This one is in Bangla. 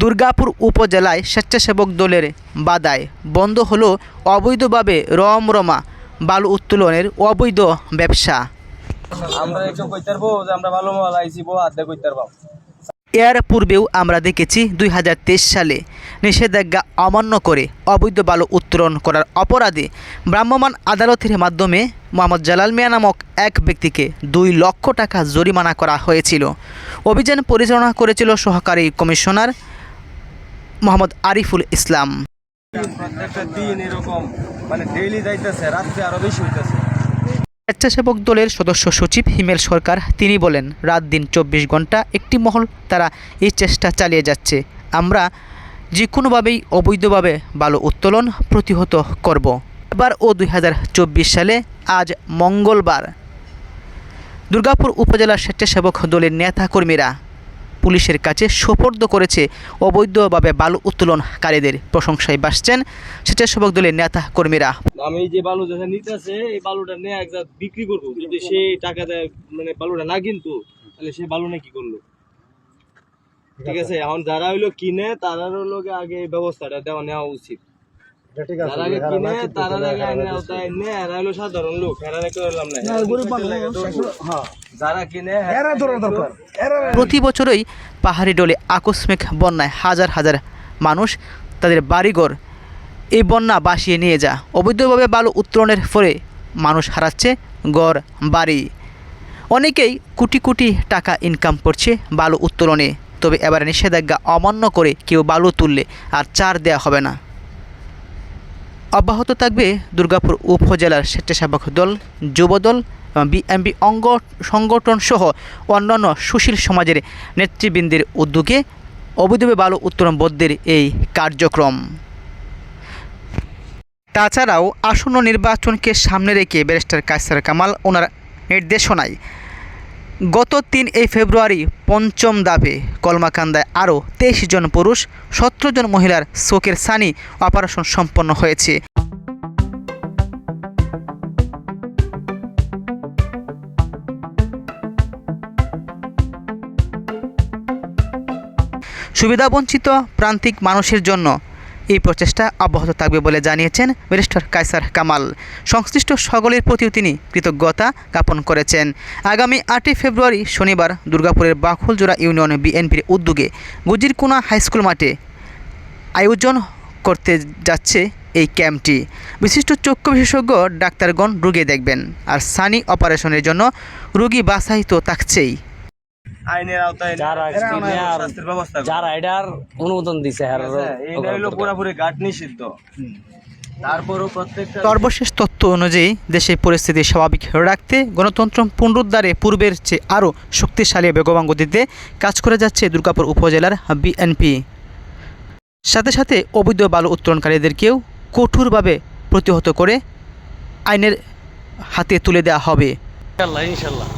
দুর্গাপুর উপজেলায় স্বেচ্ছাসেবক দলের বাদায় বন্ধ হলো অবৈধভাবে রমরমা বালু উত্তোলনের অবৈধ ব্যবসা। আমরা একটু কইতে পারব যে আমরা ভালো মাল আইছি বউ আধা কইতে পারব। এর পূর্বেও আমরা দেখেছি দুই হাজার তেইশ সালে নিষেধাজ্ঞা অমান্য করে অবৈধ বালু উত্তোলন করার অপরাধে ভ্রাম্যমাণ আদালতের মাধ্যমে মোহাম্মদ জালাল মিয়া নামক এক ব্যক্তিকে দুই লক্ষ টাকা জরিমানা করা হয়েছিল। অভিযান পরিচালনা করেছিল সহকারী কমিশনার মোহাম্মদ আরিফুল ইসলাম। প্রত্যেকটা দিন এরকম মানে ডেইলি যাইতেছে রাত্রে আরও বেশি হইতেছে। স্বেচ্ছাসেবক দলের সদস্য সচিব হিমেল সরকার তিনি বলেন রাত দিন চব্বিশ ঘণ্টা একটি মহল তারা এই চেষ্টা চালিয়ে যাচ্ছে। আমরা যে কোনোভাবেই অবৈধভাবে বালু উত্তোলন প্রতিহত করব। এবার ও দু হাজার চব্বিশ সালে আজ মঙ্গলবার দুর্গাপুর উপজেলার স্বেচ্ছাসেবক দলের নেতাকর্মীরা পুলিশের কাছে সোপর্দ করেছে অবৈধভাবে বালু উত্তোলনকারীদের। প্রশংসায় বাসছেন স্বেচ্ছাসেবক দলের নেতা কর্মীরা আমি যে বালু যেটা নিতেছে, এই বালুটা নিয়ে একদম বিক্রি করব। যদি সে টাকা দেয় মানে বালুটা না কিন্তু, তাহলে সে বালু নিয়ে কি করল? ঠিক আছে এখন যারা হইল কিনে তারার লোকে আগে এই ব্যবস্থাটা দেওয়া নেওয়া উচিত। যারা আগে কিনে তারা আগে আইনে আওতায় এনে এরা হইল সাধারণ লোক এরা রেখে হইলাম না যারা কিনে এরা দরকার প্রতি বছরই পাহাড়ি ডলে আকস্মিক বন্যায় হাজার হাজার মানুষ তাদের বাড়িঘর এই বন্যা বাসিয়ে নিয়ে যা অবৈধভাবে বালু উত্তোলনের ফলে মানুষ হারাচ্ছে গড় বাড়ি। অনেকেই কোটি কোটি টাকা ইনকাম করছে বালু উত্তোলনে। তবে এবার নিষেধাজ্ঞা অমান্য করে কেউ বালু তুললে আর চার দেয়া হবে না। অব্যাহত থাকবে দুর্গাপুর উপজেলার স্বেচ্ছাসেবক দল যুবদল এবং বিএমপি অঙ্গ সংগঠন সহ অন্যান্য সুশীল সমাজের নেতৃবৃন্দের উদ্যোগে অবৈধভাবে বালু উত্তোলন বদ্ধের এই কার্যক্রম। তাছাড়াও আসন্ন নির্বাচনকে সামনে রেখে ব্যারিস্টার কায়সার কামাল ওনার নির্দেশনায় গত তিন এই ফেব্রুয়ারি পঞ্চম দাবে কলমাকান্দায় আরও তেইশ জন পুরুষ, সতেরো জন মহিলার শোকের সানি অপারেশন সম্পন্ন হয়েছে। সুবিধাবঞ্চিত প্রান্তিক মানুষের জন্য এই প্রচেষ্টা অব্যাহত থাকবে বলে জানিয়েছেন ব্যারিস্টার কায়সার কামাল। সংশ্লিষ্ট সকলের প্রতিও তিনি কৃতজ্ঞতা জ্ঞাপন করেছেন। আগামী আটই ফেব্রুয়ারি শনিবার দুর্গাপুরের বাখুলজোড়া ইউনিয়ন বিএনপির উদ্যোগে গুজিরকুনা হাইস্কুল মাঠে আয়োজন করতে যাচ্ছে এই ক্যাম্পটি। বিশিষ্ট চক্ষু বিশেষজ্ঞ ডাক্তারগণ রুগী দেখবেন, আর সানি অপারেশনের জন্য রুগী বাছাই তো থাকছেই। আইনের আওতায় শাস্তির ব্যবস্থা অনুমোদন দিছে হ্যাঁ, এটা হইল পুরাপুরি ঘাট নিষিদ্ধ। তারপরও প্রত্যেকটা সর্বশেষ তথ্য অনুযায়ী দেশের পরিস্থিতি স্বাভাবিক রাখতে গণতন্ত্র পুনরুদ্ধারে পূর্বের চেয়ে আরও শক্তিশালী বেগবান গতিতে কাজ করে যাচ্ছে দুর্গাপুর উপজেলার বিএনপি। সাথে সাথে অবৈধ বালু উত্তোলনকারীদেরকেও কঠোরভাবে প্রতিহত করে আইনের হাতে তুলে দেওয়া হবে। ইনশাল্লাহ ইনশাল্লাহ।